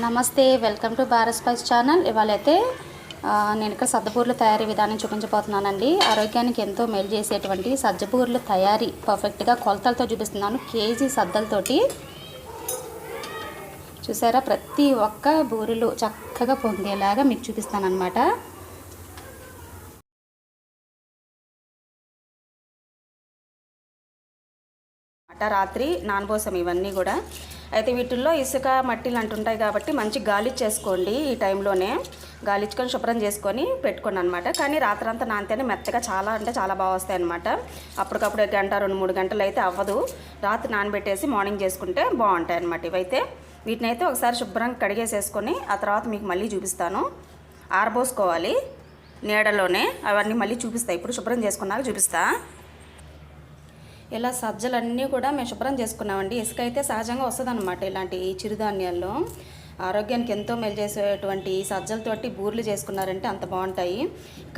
నమస్తే welcome to Bharat spice channel. ఇవాళ అయితే నేను ఇక్కడ సజ్జపూర్ల తయారీ విధానం చూపించబోతున్నానండి. ఆరోగ్యానికి ఎంతో మేలు చేసేటువంటి సజ్జపూర్ల తయారీ పర్ఫెక్ట్గా కొలతలతో చూపిస్తున్నాను. కేజీ సద్దలతోటి. చూసారా? ప్రతి ఒక్క బూరెలు చక్కగా పొందేలాగా మీకు చూపిస్తాను అనమాట పట్ట రాత్రి నానబోసం ఇవన్నీ కూడా. అయితే వీటిల్లో ఇసుక మట్టిలు అంటుంటాయి కాబట్టి మంచి గాలిచ్చేసుకోండి ఈ టైంలోనే. గాలిచ్చుకొని శుభ్రం చేసుకొని పెట్టుకోండి అనమాట కానీ రాత్రంతా నానితేనే మెత్తగా చాలా అంటే చాలా బాగా వస్తాయి అనమాట అప్పటికప్పుడు గంట రెండు మూడు గంటలు అయితే అవ్వదు. రాత్రి నానబెట్టేసి మార్నింగ్ చేసుకుంటే బాగుంటాయి అనమాట ఇవైతే. వీటిని అయితే ఒకసారి శుభ్రంగా కడిగేసేసుకొని ఆ తర్వాత మీకు మళ్ళీ చూపిస్తాను. ఆరబోసుకోవాలి నీడలోనే. అవన్నీ మళ్ళీ చూపిస్తాయి ఇప్పుడు శుభ్రం చేసుకున్నాక చూపిస్తా. ఇలా సజ్జలన్నీ కూడా మేము శుభ్రం చేసుకున్నామండి. ఇసుక అయితే సహజంగా వస్తుందన్నమాట ఇలాంటి చిరుధాన్యాల్లో. ఆరోగ్యానికి ఎంతో మేలు చేసేటువంటి సజ్జలతోటి బూర్లు చేసుకున్నారంటే అంత బాగుంటాయి.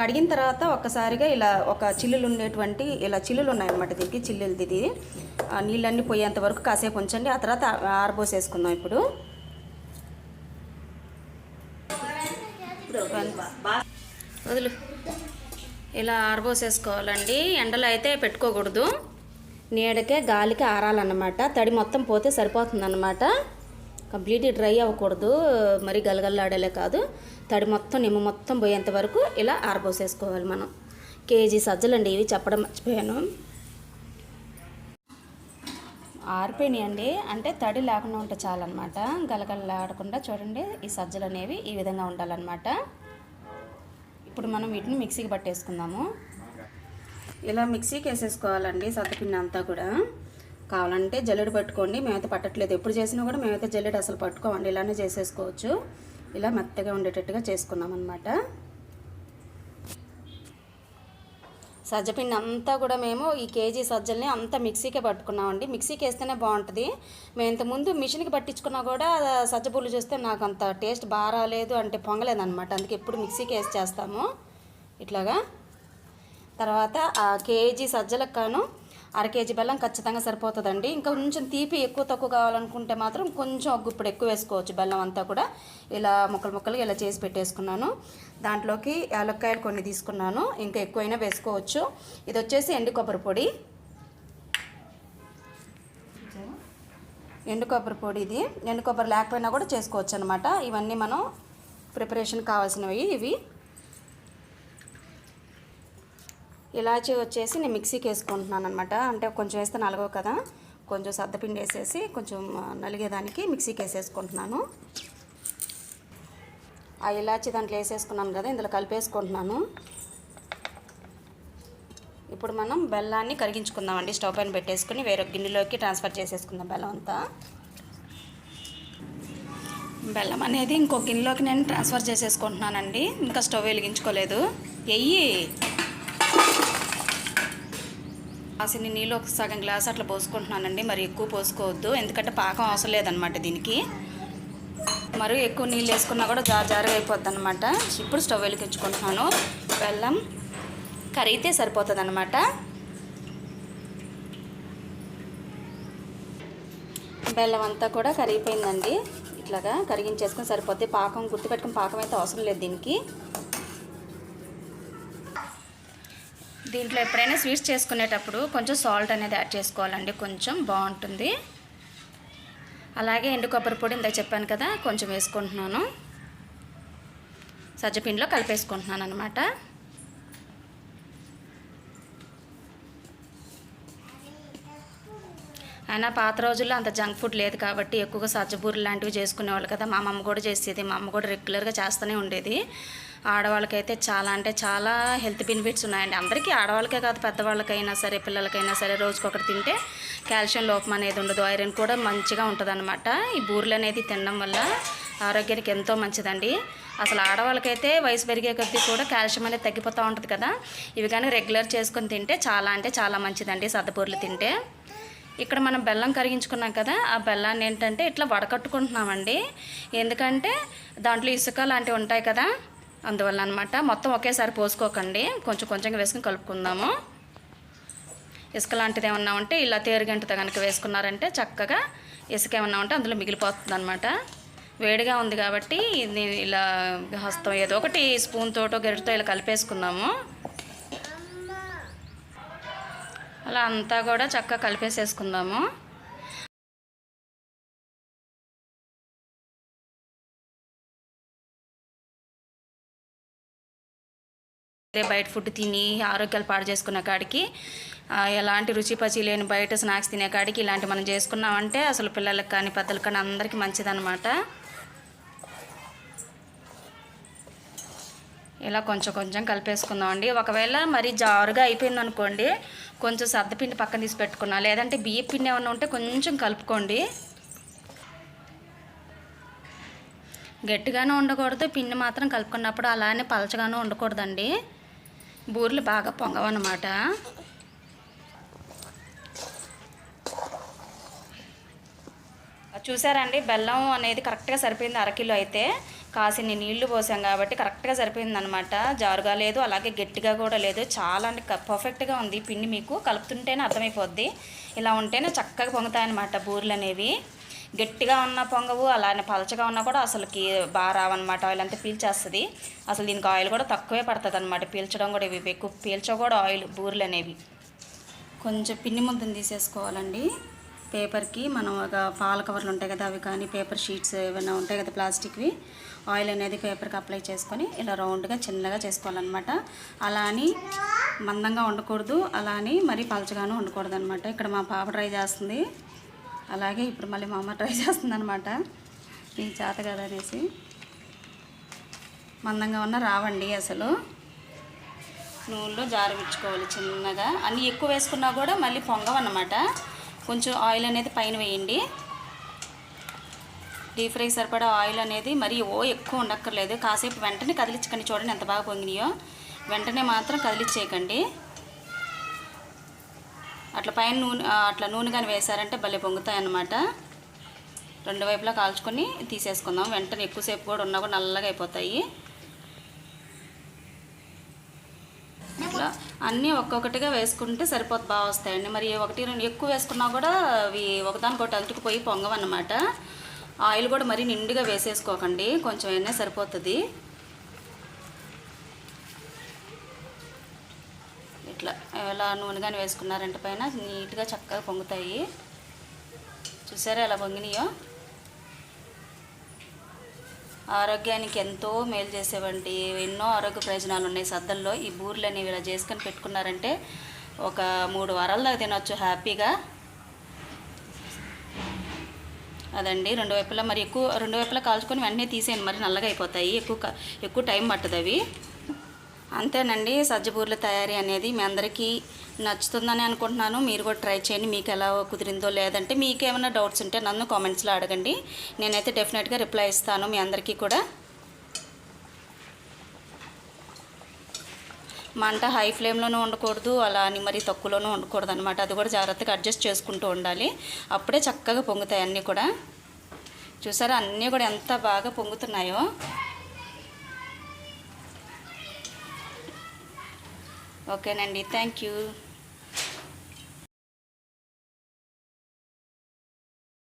కడిగిన తర్వాత ఒక్కసారిగా ఇలా ఒక చిల్లులు ఉండేటువంటి ఇలా చిల్లులు ఉన్నాయన్నమాట దీనికి చిల్లులది ఇది. ఆ నీళ్ళన్నీ పోయేంత వరకు కాసేపు ఉంచండి. ఆ తర్వాత ఆరబోసేసుకుందాం ఇప్పుడు. వదులు. ఇలా ఆరబోసేసుకోవాలండి. ఎండలో అయితే పెట్టుకోకూడదు. నీడకే గాలికి ఆరాలన్నమాట. తడి మొత్తం పోతే సరిపోతుందన్నమాట. కంప్లీట్గా డ్రై అవ్వకూడదు. మరి గలగల్లాడేలే కాదు. తడి మొత్తం నిమ్మ మొత్తం పోయేంత వరకు ఇలా ఆరబోసేసుకోవాలి మనం. కేజీ సజ్జలండి ఇవి చెప్పడం మర్చిపోయాను. ఆరిపోయినాయండి. అంటే తడి లేకుండా ఉంటే చాలన్నమాట. గలగలలాడకుండా చూడండి ఈ సజ్జలు అనేవి ఈ విధంగా ఉండాలన్నమాట. ఇప్పుడు మనం వీటిని మిక్సీకి పట్టేసుకుందాము. ఇలా మిక్సీకి వేసేసుకోవాలండి సత్తపిండి అంతా కూడా. కావాలంటే జల్లెడ పట్టుకోండి మేమైతే పట్టట్లేదు. ఎప్పుడు చేసినా కూడా మేమైతే జల్లెడ అసలు పట్టుకోమండి ఇలానే చేసేసుకోవచ్చు. ఇలా మెత్తగా ఉండేటట్టుగా చేసుకున్నాం అనమాట సజ్జపిండి అంతా కూడా మేము ఈ కేజీ సజ్జల్ని అంతా మిక్సీకే పట్టుకున్నామండి. మిక్సీకి వేస్తేనే బాగుంటుంది. మేము ఇంతకుముందు మిషన్కి పట్టించుకున్నా కూడా సజ్జబుల్లు చూస్తే నాకు అంత టేస్ట్ బాగా రాలేదు అంటే పొంగలేదన్నమాట. అందుకే ఎప్పుడు మిక్సీకి వేసి చేస్తాము. ఇట్లాగా? తర్వాత ఆ కేజీ సజ్జలకు కాను అర కేజీ బెల్లం ఖచ్చితంగా సరిపోతుందండి. ఇంకా కొంచెం తీపి ఎక్కువ తక్కువ కావాలనుకుంటే మాత్రం కొంచెం ఒక గుప్పుడు ఎక్కువ వేసుకోవచ్చు బెల్లం అంతా కూడా. ఇలా ముక్కలు ముక్కలుగా ఇలా చేసి పెట్టేసుకున్నాను. దాంట్లోకి యాలక్కాయలు కొన్ని తీసుకున్నాను. ఇంకా ఎక్కువైనా వేసుకోవచ్చు. ఇది వచ్చేసి ఎండు కొబ్బరి పొడి. ఎండు కొబ్బరి పొడి ఇది. ఎండు కొబ్బరి లేకపోయినా కూడా చేసుకోవచ్చు అనమాట ఇవన్నీ మనం ప్రిపరేషన్ కావాల్సినవి ఇవి. ఇలాచి వచ్చేసి నేను మిక్సీకి వేసుకుంటున్నాను అనమాట అంటే కొంచెం వేస్తే నలగవు కదా. కొంచెం సద్దపిండి వేసేసి కొంచెం నలిగేదానికి మిక్సీకి వేసేసుకుంటున్నాను. ఆ ఇలాచి దాంట్లో వేసేసుకున్నాను కదా ఇందులో కలిపేసుకుంటున్నాను. ఇప్పుడు మనం బెల్లాన్ని కరిగించుకుందామండి. స్టవ్ పైన పెట్టేసుకుని వేరే గిన్నెలోకి ట్రాన్స్ఫర్ చేసేసుకుందాం బెల్లం అంతా. బెల్లం అనేది ఇంకో గిన్నెలోకి నేను ట్రాన్స్ఫర్ చేసేసుకుంటున్నానండి. ఇంకా స్టవ్ వెలిగించుకోలేదు. ఎయ్యి అసలు నీళ్ళు ఒక సగం గ్లాస్ అట్లా పోసుకుంటున్నానండి. మరి ఎక్కువ పోసుకోవద్దు. ఎందుకంటే పాకం అవసరం లేదనమాట దీనికి. మరి ఎక్కువ నీళ్ళు వేసుకున్నా కూడా జారు జారుగా అయిపోద్ది అనమాట ఇప్పుడు స్టవ్ వెలికించుకుంటున్నాను బెల్లం కరిగితే సరిపోతుంది అనమాట బెల్లం అంతా కూడా కరిగిపోయిందండి. ఇట్లాగా కరిగించేసుకొని సరిపోతే పాకం గుర్తుపెట్టుకుని పాకం అయితే అవసరం లేదు దీనికి. దీంట్లో ఎప్పుడైనా స్వీట్స్ చేసుకునేటప్పుడు కొంచెం సాల్ట్ అనేది యాడ్ చేసుకోవాలండి. కొంచెం బాగుంటుంది. అలాగే ఎండు కొబ్బరి పొడి ఇందాక చెప్పాను కదా కొంచెం వేసుకుంటున్నాను. సజ్జపిండిలో కలిపేసుకుంటున్నాను అనమాట అయినా పాత రోజుల్లో అంత జంక్ ఫుడ్ లేదు కాబట్టి ఎక్కువగా సజ్జబూరలు లాంటివి చేసుకునేవాళ్ళు కదా. మా అమ్మ కూడా చేసేది. మా అమ్మ కూడా రెగ్యులర్గా చేస్తూనే ఉండేది. ఆడవాళ్ళకైతే చాలా అంటే చాలా హెల్త్ బెనిఫిట్స్ ఉన్నాయండి. అందరికీ ఆడవాళ్ళకే కాదు పెద్దవాళ్ళకైనా సరే పిల్లలకైనా సరే రోజుకొకటి తింటే కాల్షియం లోపం అనేది ఉండదు. ఐరన్ కూడా మంచిగా ఉంటుందన్నమాట. ఈ బూరెలు అనేది తినడం వల్ల ఆరోగ్యానికి ఎంతో మంచిదండి. అసలు ఆడవాళ్ళకైతే వయసు పెరిగే కొద్దీ కూడా కాల్షియం అనేది తగ్గిపోతూ ఉంటుంది కదా. ఇవి కానీ రెగ్యులర్ చేసుకొని తింటే చాలా అంటే చాలా మంచిదండి సద్దబూరెలు తింటే. ఇక్కడ మనం బెల్లం కరిగించుకున్నాం కదా ఆ బెల్లాన్ని ఏంటంటే ఇట్లా వడకట్టుకుంటున్నామండి. ఎందుకంటే దాంట్లో ఇసుక లాంటివి ఉంటాయి కదా అందువల్ల అనమాట మొత్తం ఒకేసారి పోసుకోకండి. కొంచెం కొంచెంగా వేసుకుని కలుపుకుందాము. ఇసుక లాంటిది ఏమన్నా ఉంటే ఇలా తేరుగంటతో కనుక వేసుకున్నారంటే చక్కగా ఇసుక ఏమన్నా ఉంటే అందులో మిగిలిపోతుంది అనమాట వేడిగా ఉంది కాబట్టి నేను ఇలా హస్తం ఏదో ఒకటి స్పూన్ తోటో గరిటతో ఇలా కలిపేసుకుందాము. అలా అంతా కూడా చక్కగా కలిపేసేసుకుందాము. అదే బయట ఫుడ్ తిని ఆరోగ్యాలు పాడు చేసుకున్న కాడికి ఎలాంటి రుచి పచి లేని బయట స్నాక్స్ తినే కాడికి ఇలాంటి మనం చేసుకున్నామంటే అసలు పిల్లలకు కానీ పెద్దలకు కానీ అందరికీ మంచిదన్నమాట. ఇలా కొంచెం కొంచెం కలిపేసుకుందామండి. ఒకవేళ మరి జారుగా అయిపోయింది అనుకోండి కొంచెం సర్దపిండి పక్కన తీసి పెట్టుకున్నా లేదంటే బియ్య పిండి ఏమన్నా ఉంటే కొంచెం కలుపుకోండి. గట్టిగానే ఉండకూడదు పిండి మాత్రం కలుపుకున్నప్పుడు అలానే పలచగానే ఉండకూడదండి. బూరెలు బాగా పొంగవన్నమాట. చూసారండి బెల్లం అనేది కరెక్ట్గా సరిపోయింది అరకిలో అయితే. కాసిన్ని నీళ్ళు పోసాం కాబట్టి కరెక్ట్గా సరిపోయింది అనమాట జారుగా లేదు అలాగే గట్టిగా కూడా లేదు. చాలా అంటే పర్ఫెక్ట్గా ఉంది. పిండి మీకు కలుపుతుంటేనే అర్థమైపోద్ది. ఇలా ఉంటేనే చక్కగా పొంగుతాయన్నమాట బూరెలు అనేవి. గట్టిగా ఉన్న పొంగవు అలానే పలచగా ఉన్నా కూడా అసలుకి బాగా రావన్నమాట ఆయిల్ అంతా పీల్చేస్తుంది. అసలు దీనికి ఆయిల్ కూడా తక్కువే పడుతుంది అనమాట పీల్చడం కూడా ఇవి ఎక్కువ పీల్చో కూడా ఆయిల్ బూరెలు అనేవి. కొంచెం పిన్ని ముద్దను తీసేసుకోవాలండి. పేపర్కి మనం ఒక పాల కవర్లు ఉంటాయి కదా అవి కానీ పేపర్ షీట్స్ ఏమైనా ఉంటాయి కదా ప్లాస్టిక్వి ఆయిల్ అనేది పేపర్కి అప్లై చేసుకొని ఇలా రౌండ్గా చిన్నగా చేసుకోవాలన్నమాట. అలా అని మందంగా ఉండకూడదు అలా అని మరీ పలచగాను ఉండకూడదు అనమాట ఇక్కడ మా పాప ట్రై చేస్తుంది. అలాగే ఇప్పుడు మళ్ళీ మా అమ్మ ట్రై చేస్తుంది అనమాట నీకు చేత కదా అనేసి. మందంగా ఉన్న రావండి అసలు. నూనెలో జారవిచ్చుకోవాలి చిన్నగా. అన్నీ ఎక్కువ వేసుకున్నా కూడా మళ్ళీ పొంగవన్నమాట. కొంచెం ఆయిల్ అనేది పైన వేయండి. డీప్ ఫ్రై సరిపడా ఆయిల్ అనేది మరి ఓ ఎక్కువ ఉండక్కర్లేదు. కాసేపు వెంటనే కదిలించకండి చూడండి ఎంత బాగా పొంగినాయో. వెంటనే మాత్రం కదిలించేయకండి. అట్లా పైన నూనె అట్లా నూనె కానీ వేసారంటే భలే పొంగుతాయి అన్నమాట రెండు వైపులా కాల్చుకొని తీసేసుకుందాం. వెంటనే ఎక్కువసేపు కూడా ఉన్నా కూడా నల్లగా అయిపోతాయి. ఇట్లా అన్నీ ఒక్కొక్కటిగా వేసుకుంటే సరిపోతు బాగా వస్తాయండి. మరి ఒకటి రెండు ఎక్కువ వేసుకున్నా కూడా అవి ఒకదానికొకటి అంటుకుపోయి పొంగవన్నమాట. ఆయిల్ కూడా మరీ నిండుగా వేసేసుకోకండి. కొంచెం అయినా సరిపోతుంది ఇట్లా ఇలా నూనె కానీ వేసుకున్నారంటే పైన నీట్గా చక్కగా పొంగుతాయి. చూసారా ఎలా పొంగినాయో? ఆరోగ్యానికి ఎంతో మేలు చేసేవంటి ఎన్నో ఆరోగ్య ప్రయోజనాలు ఉన్నాయి సద్దల్లో ఈ బూర్లు అనేవి ఇలా చేసుకొని పెట్టుకున్నారంటే ఒక మూడు వారాల దాకా తినొచ్చు హ్యాపీగా. అదండి. రెండు వైపులా మరి ఎక్కువ రెండు వైపులా కాల్చుకొని వెంటనే తీసేయండి. మరి నల్లగా అయిపోతాయి. ఎక్కువ ఎక్కువ టైం పట్టదు అవి. అంతేనండి. సజ్జపూర్ల తయారీ అనేది మీ అందరికీ నచ్చుతుందని అనుకుంటున్నాను. మీరు కూడా ట్రై చేయండి. మీకు ఎలా కుదిరిందో లేదంటే మీకు ఏమైనా డౌట్స్ ఉంటే నన్ను కామెంట్స్లో అడగండి. నేనైతే డెఫినెట్గా రిప్లై ఇస్తాను మీ అందరికీ కూడా. మంట హై ఫ్లేమ్లోనూ ఉండకూడదు. అలా అని మరి తక్కువలోనూ ఉండకూడదు అనమాట అది కూడా జాగ్రత్తగా అడ్జస్ట్ చేసుకుంటూ ఉండాలి. అప్పుడే చక్కగా పొంగుతాయి అన్నీ కూడా. చూసారా? అన్నీ కూడా ఎంత బాగా పొంగుతున్నాయో. ఓకేనండి థ్యాంక్ యూ.